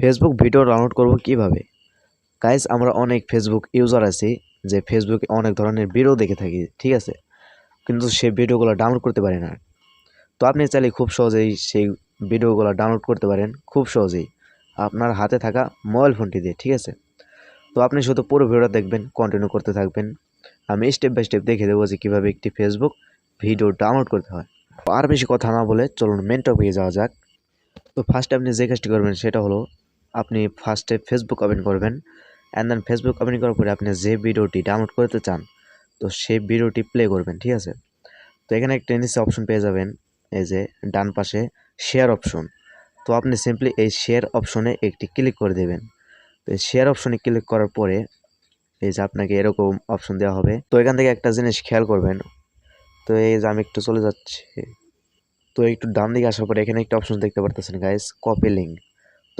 Facebook video download করব কীভাবে? Guys আমরা অনেক ফেসবুক ইউজার আছি, যে ফেসবুকে অনেক ধরনের ভিডিও দেখে থাকি, ঠিক আছে? কিন্তু সেই ভিডিওগুলো ডাউনলোড করতে পারি না। তো আপনি চাইলে খুব সহজেই সেই ভিডিওগুলো ডাউনলোড করতে পারেন, খুব সহজেই। আপনার হাতে থাকা মোবাইল ফোনটি দিয়ে ঠিক আছে? তো আপনি শুধু পুরো ভিডিওটা দেখবেন কন্টিনিউ করতে থাকবেন। আমি স্টেপ বাই স্টেপ দেখে দেবো যে কীভাবে একটি ফেসবুক ভিডিও ডাউনলোড করতে হয়। আর বেশি কথা না বলে চলুন মেন টপিকে যাওয়া যাক। তো ফার্স্টে আপনি যে কাজটি করবেন সেটা হলো আপনি ফার্স্টে ফেসবুক ওপেন করবেন অ্যান্ড দেন ফেসবুক ওপেন করার পরে আপনি যে ভিডিওটি ডাউনলোড করতে চান, তো সেই ভিডিওটি প্লে করবেন, ঠিক আছে? তো এখানে একটা নিচে অপশন পেয়ে যাবেন, এই যে ডান পাশে শেয়ার অপশন তো আপনি সিম্পলি এই শেয়ার অপশনে একটি ক্লিক করে দেবেন। তো এই শেয়ার অপশনে ক্লিক করার পরে এই যে আপনাকে এরকম অপশন দেওয়া হবে। তো এখান থেকে একটা জিনিস খেয়াল করবেন। তো এই যে আমি একটু চলে যাচ্ছি। তো একটু ডান দিকে আসার পরে এখানে একটা অপশন দেখতে পারতেছেন গাইস কপি লিঙ্ক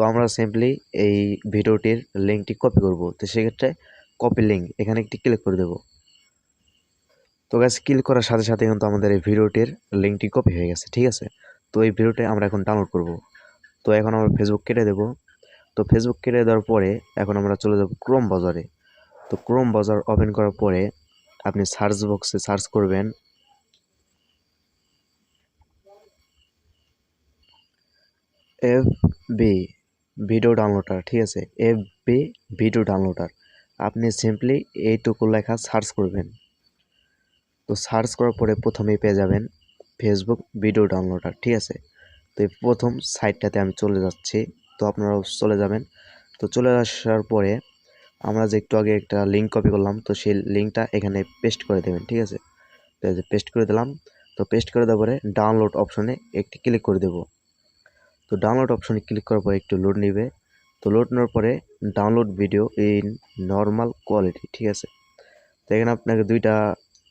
তো আমরা সিম্পলি এই ভিডিওটির লিঙ্কটি কপি করব। তো সেক্ষেত্রে কপি লিঙ্ক এখানে একটি ক্লিক করে দেব। তো গাইস ক্লিক করার সাথে সাথে কিন্তু আমাদের এই ভিডিওটির লিঙ্কটি কপি হয়ে গেছে, ঠিক আছে? তো এই ভিডিওটি আমরা এখন ডাউনলোড করব। তো এখন আমরা ফেসবুক কেটে দেব। তো ফেসবুক কেটে দেওয়ার পরে এখন আমরা চলে যাব ক্রোম বাজারে। তো ক্রোম বাজার ওপেন করার পরে আপনি সার্চ বক্সে সার্চ করবেন। এফ বি ভিডিও ডাউনলোডার, ঠিক আছে? F B video downloader. আপনি সিম্পলি এইটুকু লেখা সার্চ করবেন। তো সার্চ করার পরে প্রথমেই পেয়ে যাবেন ফেসবুক ভিডিও ডাউনলোডার, ঠিক আছে? তো এই প্রথম সাইটটাতে আমি চলে যাচ্ছি। তো আপনারাও চলে যাবেন। তো চলে আসার পরে আমরা যে একটু আগে একটা লিঙ্ক কপি করলাম, তো সেই লিঙ্কটা এখানে পেস্ট করে দেবেন, ঠিক আছে? তো পেস্ট করে দিলাম। তো পেস্ট করে দেওয়ার পরে ডাউনলোড অপশনে একটি ক্লিক করে দেবো। তো ডাউনলোড অপশনে ক্লিক করার পরে একটু লোড নেবে। তো লোড নেওয়ার পরে download video in normal quality ঠিক আছে? তো এখানে আপনাকে দুইটা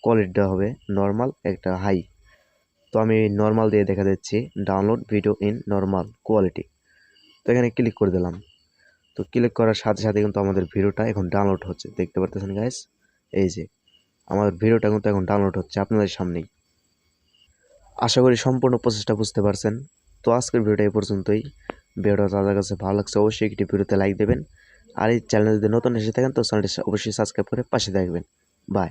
কোয়ালিটি দেওয়া হবে নর্মাল একটা হাই তো আমি নর্মাল দিয়ে দেখা দিচ্ছি download video in normal quality তো এখানে ক্লিক করে দিলাম। তো ক্লিক করার সাথে সাথে কিন্তু আমাদের ভিডিওটা এখন ডাউনলোড হচ্ছে, দেখতে পারতেছেন গাইস এই যে, আমাদের ভিডিওটা কিন্তু এখন ডাউনলোড হচ্ছে আপনাদের সামনেই। আশা করি সম্পূর্ণ প্রচেষ্টা বুঝতে পারছেন। তো আজকের ভিডিওটা এই পর্যন্তই। ভিডিওটা তাদের কাছে ভালো লাগছে অবশ্যই একটি ভিডিওতে লাইক দেবেন। আর এই চ্যানেল যদি নতুন এসে থাকেন, তো চ্যানেলটি অবশ্যই সাবস্ক্রাইব করে পাশে দেখবেন বাই